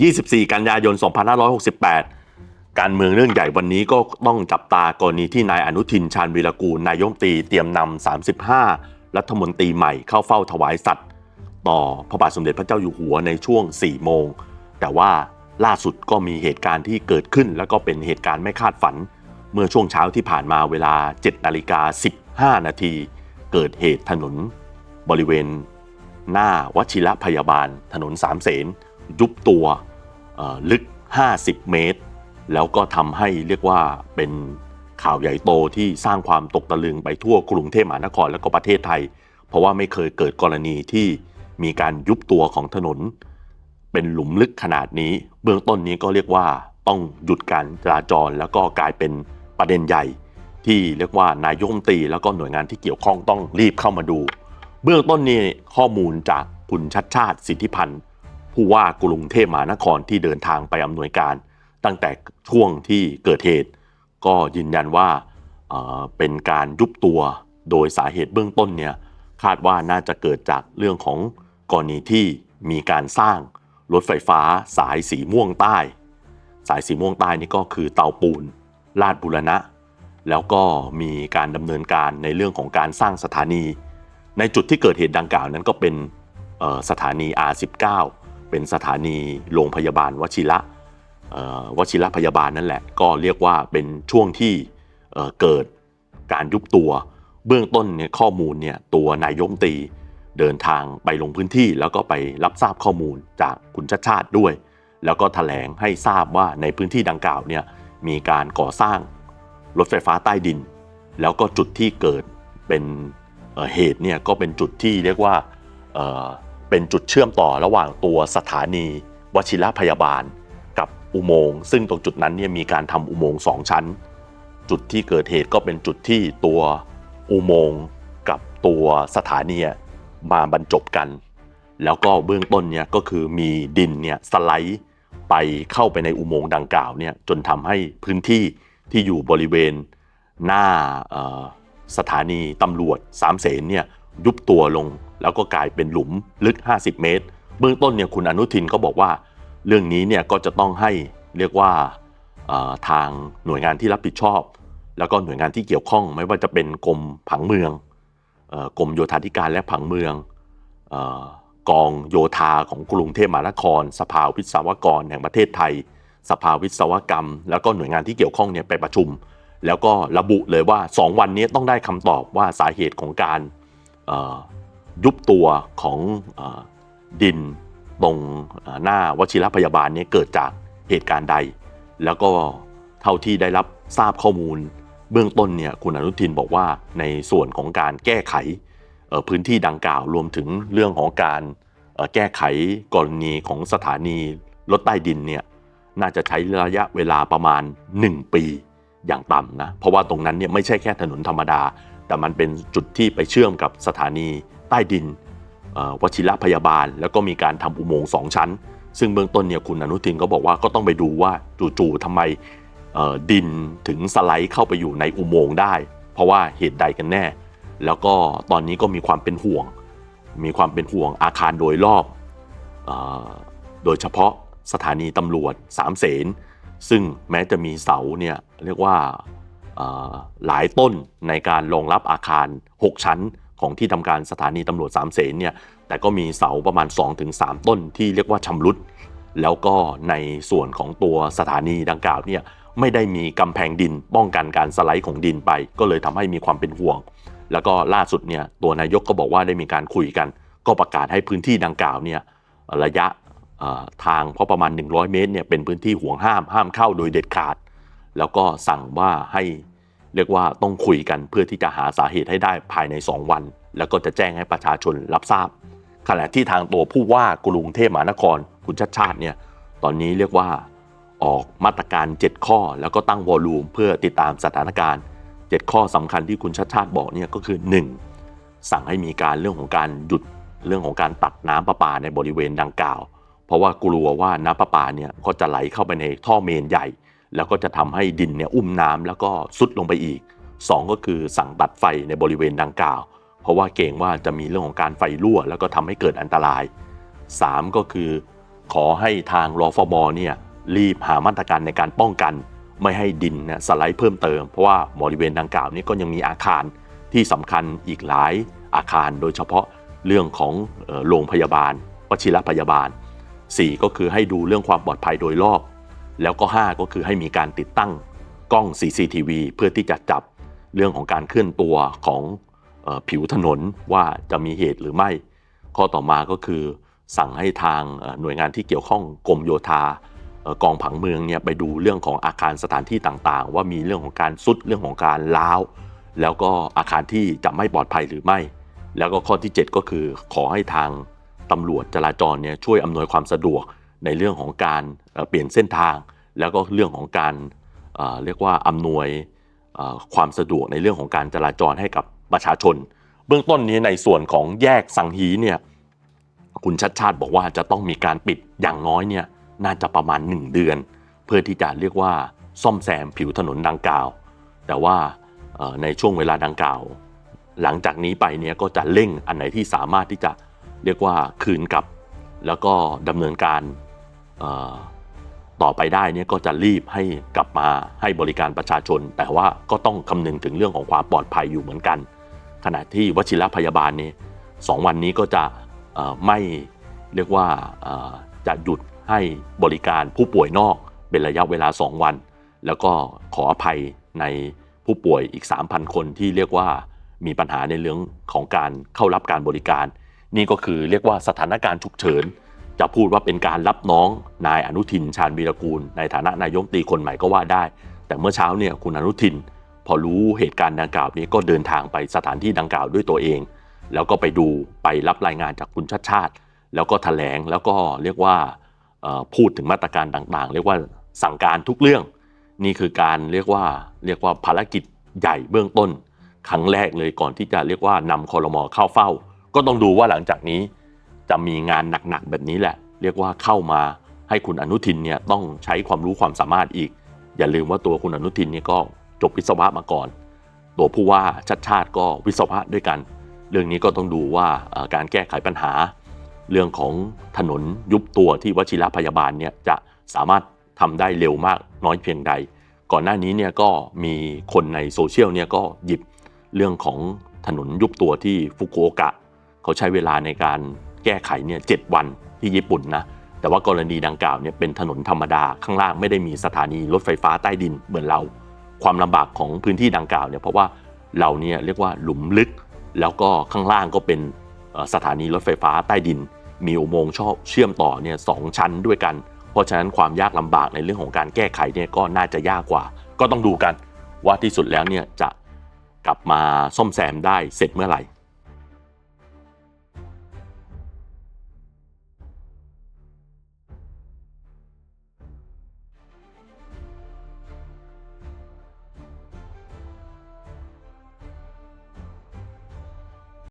24 กันยายน 2568 การเมืองเรื่องใหญ่วันนี้ก็ต้องจับตากรณีที่นายอนุทินชาญวีรกูล นายมตีเตรียมนำ 35 รัฐมนตรีใหม่เข้าเฝ้าถวายสัตย์ต่อพระบาทสมเด็จพระเจ้าอยู่หัวในช่วง 4 โมง แต่ว่าล่าสุดก็มีเหตุการณ์ที่เกิดขึ้น แล้วก็เป็นเหตุการณ์ไม่คาดฝัน เมื่อช่วงเช้าที่ผ่านมาเวลา 7 นาฬิกา 15 นาที เกิดเหตุถนน บริเวณ หน้าวชิระพยาบาลถนนสามเสน ยุบตัวลึก 50 เมตร แล้วก็ทำให้เรียกว่าเป็นข่าวใหญ่โตที่สร้างความตกตะลึงไปทั่วกรุงเทพมหานครและก็ประเทศไทย เพราะว่าไม่เคยเกิดกรณีที่มีการยุบตัวของถนน เป็นหลุมลึกขนาดนี้ เบื้องต้นนี้ก็เรียกว่าต้องหยุดการจราจรแล้วก็กลายเป็นประเด็นใหญ่ ที่เรียกว่านายกมตีแล้วก็หน่วยงานที่เกี่ยวข้องต้องรีบเข้ามาดู เบื้องต้นนี้ข้อมูลจากคุณชัดชาติสิทธิพันธ์ ผู้ว่ากรุงเทพมหานครที่เดินทางไปอำนวยการ ตั้งแต่ช่วงที่เกิดเหตุ ก็ยืนยันว่าเป็นการยุบตัวโดยสาเหตุเบื้องต้นเนี่ยคาดว่าน่าจะเกิดจากเรื่องของกรณีที่มีการสร้างรถไฟฟ้าสายสีม่วงใต้ สายสีม่วงใต้นี่ก็คือเตาปูนลาดบุรณะ แล้วก็มีการดำเนินการในเรื่องของการสร้างสถานี ในจุดที่เกิดเหตุดังกล่าวนั้นก็เป็นเอ่อสถานี R19 เป็นสถานีโรงพยาบาลวชิระวชิระพยาบาลนั่นแหละ ก็เรียกว่าเป็นช่วงที่เเกิดการยุบตัว เบื้องต้นเนี่ยข้อมูลเนี่ยตัวนายกรัฐมตีเดินทางไปลงพื้นที่ แล้วก็ไปรับทราบข้อมูลจากคุณชาติชาติด้วย แล้วก็แถลงให้ทราบว่าในพื้นที่ดังกล่าวเนี่ยมีการก่อสร้างรถไฟฟ้าใต้ดิน แล้วก็จุดที่เกิดเป็นเเหตุเนี่ยก็เป็นจุดที่เรียกว่า เป็นจุดเชื่อมต่อระหว่างตัวสถานีวชิรพยาบาล กับอุโมงค์ซึ่งตรงจุดนั้นเนี่ยมีการทำอุโมงค์สองชั้น จุดที่เกิดเหตุก็เป็นจุดที่ตัวอุโมงค์กับตัวสถานีมาบรรจบกัน แล้วก็เบื้องต้นเนี่ยก็คือมีดินเนี่ยสไลด์ไปเข้าไปในอุโมงค์ดังกล่าวเนี่ยจนทำให้พื้นที่ที่อยู่บริเวณหน้าสถานีตำรวจสามเสนเนี่ย ยุบตัวลง แล้วก็กลายเป็นหลุมลึก 50 เมตร เบื้องต้นเนี่ยคุณอนุทินก็บอกว่า เรื่องนี้เนี่ยก็จะต้องให้เรียกว่าทางหน่วยงานที่รับผิดชอบ แล้วก็หน่วยงานที่เกี่ยวข้อง ไม่ว่าจะเป็นกรมผังเมืองอกรมโยธาธิการและผังเมืองอกองโยธาของกรุงเทพมหานคร สภาวิศวกรแห่งประเทศไทย สภาวิศวกรรม แล้วก็หน่วยงานที่เกี่ยวข้องเนี่ยไปประชุม แล้วก็ระบุเลยว่า 2 วันนี้ต้องได้คำตอบว่าสาเหตุของการ ยุบตัวของอดินตรงหน้าวชิรพยาบาลนี้เกิดจากเหตุการณ์ใด แล้วก็เท่าที่ได้รับทราบข้อมูล เบื้องต้นเนี่ยคุณอนุทินบอกว่าในส่วนของการแก้ไขพื้นที่ดังกล่าวรวมถึงเรื่องของการแก้ไขกรณีของสถานีรถใต้ดินเนี่ยน่าจะใช้ระยะเวลาประมาณ 1 ปีอย่างต่ำนะ เพราะว่าตรงนั้นเนี่ยไม่ใช่แค่ถนนธรรมดา แต่มันเป็นจุดที่ไปเชื่อมกับสถานีใต้ดินวชิระพยาบาล แล้วก็มีการทำอุโมงค์สองชั้น ซึ่งเบื้องต้นเนี่ยคุณอนุทินก็บอกว่าก็ต้องไปดูว่าจู่ๆทำไมดินถึงสไลด์เข้าไปอยู่ในอุโมงค์ได้ เพราะว่าเหตุใดกันแน่ แล้วก็ตอนนี้ก็มีความเป็นห่วง มีความเป็นห่วงอาคารโดยรอบอโดยเฉพาะสถานีตำรวจสามเสนซึ่งแม้จะมีเสาเนี่ยเรียกว่า หลายต้นในการรองรับอาคาร 6 ชั้นของที่ทำการสถานีตำรวจสามเสนเนี่ยแต่ก็มีเสาประมาณ 2-3 ต้นที่เรียกว่าชำรุด แล้วก็ในส่วนของตัวสถานีดังกล่าวเนี่ยไม่ได้มีกำแพงดินป้องกันการสไลด์ของดินไป ก็เลยทำให้มีความเป็นห่วง แล้วก็ล่าสุดเนี่ยตัวนายกก็บอกว่าได้มีการคุยกัน ก็ประกาศให้พื้นที่ดังกล่าวเนี่ยระยะทางเพราะประมาณ 100 เมตรเนี่ยเป็นพื้นที่ห่วงห้ามห้ามเข้าโดยเด็ดขาด แล้วก็สั่งว่าให้เรียกว่าต้องคุยกันเพื่อที่จะหาสาเหตุให้ได้ภายใน 2 วัน แล้วก็จะแจ้งให้ประชาชนรับทราบ ขณะที่ทางตัวผู้ว่ากรุงเทพมหานคร คุณชัดชาติเนี่ยตอนนี้เรียกว่าออกมาตรการ 7 ข้อ แล้วก็ตั้งวอลลุ่มเพื่อติดตามสถานการณ์ 7 ข้อสำคัญที่คุณชัดชาติบอกเนี่ยก็คือ 1. สั่งให้มีการเรื่องของการหยุดเรื่องของการตัดน้ำประปาในบริเวณดังกล่าว เพราะว่ากลัวว่าน้ำประปาเนี่ยก็จะไหลเข้าไปในท่อเมนใหญ่ แล้วก็จะทำให้ดินเนี่ยอุ้มน้ำแล้วก็ซุดลงไปอีก 2 ก็คือสั่งตัดไฟในบริเวณดังกล่าว เพราะว่าเกรงว่าจะมีเรื่องของการไฟรั่ว แล้วก็ทำให้เกิดอันตราย 3 ก็คือขอให้ทางรอฟบเนี่ยรีบหามาตรการในการป้องกัน ไม่ให้ดินเนี่ยสไลด์เพิ่มเติม เพราะว่าบริเวณดังกล่าวนี้ก็ยังมีอาคารที่สำคัญอีกหลายอาคารโดยเฉพาะเรื่องของโรงพยาบาลวชิรพยาบาล 4 ก็คือให้ดูเรื่องความปลอดภัยโดยรอบ แล้วก็ 5 ก็คือให้มีการติดตั้งกล้อง CCTV เพื่อที่จะจับเรื่องของการเคลื่อนตัวของผิวถนนว่าจะมีเหตุหรือไม่ ข้อต่อมาก็คือ สั่งให้ทางหน่วยงานที่เกี่ยวข้องกรมโยธากองผังเมืองเนี่ยไปดูเรื่องของอาคารสถานที่ต่างๆ ว่ามีเรื่องของการซุดเรื่องของการล้าว แล้วก็อาคารที่จะไม่ปลอดภัยหรือไม่ แล้วก็ข้อที่ 7 ก็คือขอให้ทางตำรวจจราจรเนี่ยช่วยอำนวยความสะดวก ในเรื่องของการเปลี่ยนเส้นทาง แล้วก็เรื่องของการเรียกว่าอำนวยความสะดวกในเรื่องของการจราจรให้กับประชาชน เบื้องต้นนี้ในส่วนของแยกสังฮีเนี่ยคุณชัดชาติบอกว่าจะต้องมีการปิดอย่างน้อยเนี่ยน่าจะประมาณ 1 เดือน เพื่อที่จะเรียกว่าซ่อมแซมผิวถนนดังกล่าว แต่ว่าในช่วงเวลาดังกล่าว หลังจากนี้ไปเนี่ยก็จะเร่งอันไหนที่สามารถที่จะเรียกว่าคืนกลับ แล้วก็ดำเนินการ ต่อไปได้เนี่ยก็จะรีบให้กลับมาให้บริการประชาชน แต่ว่าก็ต้องคำนึงถึงเรื่องของความปลอดภัยอยู่เหมือนกัน ขณะที่วชิรพยาบาลนี่สองวันนี้ก็จะไม่เรียกว่าจะหยุดให้บริการผู้ป่วยนอกเป็นระยะเวลา 2 วัน แล้วก็ขออภัยในผู้ป่วยอีก 3,000 คนที่เรียกว่ามีปัญหาในเรื่องของการเข้ารับการบริการ นี่ก็คือเรียกว่าสถานการณ์ฉุกเฉิน จะพูดว่าเป็นการรับน้องนายอนุทินชาญวีรกูล ในฐานะนายกรัฐมตีคนใหม่ก็ว่าได้ แต่เมื่อเช้าเนี่ยคุณอนุทิน พอรู้เหตุการณ์ดังกล่าวนี้ก็เดินทางไปสถานที่ดังกล่าวด้วยตัวเอง แล้วก็ไปดูไปรับรายงานจากคุณชัดชาติ แล้วก็แถลงแล้วก็เรียกว่าพูดถึงมาตรการต่างๆ เรียกว่าสั่งการทุกเรื่อง นี่คือการเรียกว่าเรียกว่าภารกิจใหญ่เบื้องต้น ครั้งแรกเลยก่อนที่จะเรียกว่านำคอรมอเข้าเฝ้า ก็ต้องดูว่าหลังจากนี้ จะมีงานหนักๆแบบนี้แหละ เรียกว่าเข้ามาให้คุณอนุทินเนี่ยต้องใช้ความรู้ความสามารถอีก อย่าลืมว่าตัวคุณอนุทินเนี่ยก็จบวิศวะมาก่อน ตัวผู้ว่าชัดชาติก็วิศวะด้วยกัน เรื่องนี้ก็ต้องดูว่าการแก้ไขปัญหา เรื่องของถนนยุบตัวที่วชิรพยาบาลเนี่ยจะสามารถทำได้เร็วมากน้อยเพียงใด ก่อนหน้านี้เนี่ยก็มีคนในโซเชียลเนี่ยก็หยิบเรื่องของถนนยุบตัวที่ฟุกุโอกะ เขาใช้เวลาในการ แก้ไขเนี่ยเวันที่ญี่ปุ่นนะแต่ว่ากรณีดังกล่าวเนี่ยเป็นถนนธรรมดาข้างล่างไม่ได้มีสถานีรถไฟฟ้าใต้ดินเหมือนเรา ความลำบากของพื้นที่ดังกล่าวเนี่ยเพราะว่าเราเนี่ยเรียกว่าหลุมลึก แล้วก็ข้างล่างก็เป็นสถานีรถไฟฟ้าใต้ดิน มีอุโมงค์ชอบเชื่อมต่อเนี่ยสองชั้นด้วยกัน เพราะฉะนั้นความยากลำบากในเรื่องของการแก้ไขเนี่ยก็น่าจะยากกว่า ก็ต้องดูกันว่าที่สุดแล้วเนี่ยจะกลับมาซ่อมแซมได้เสร็จเมื่อไหร่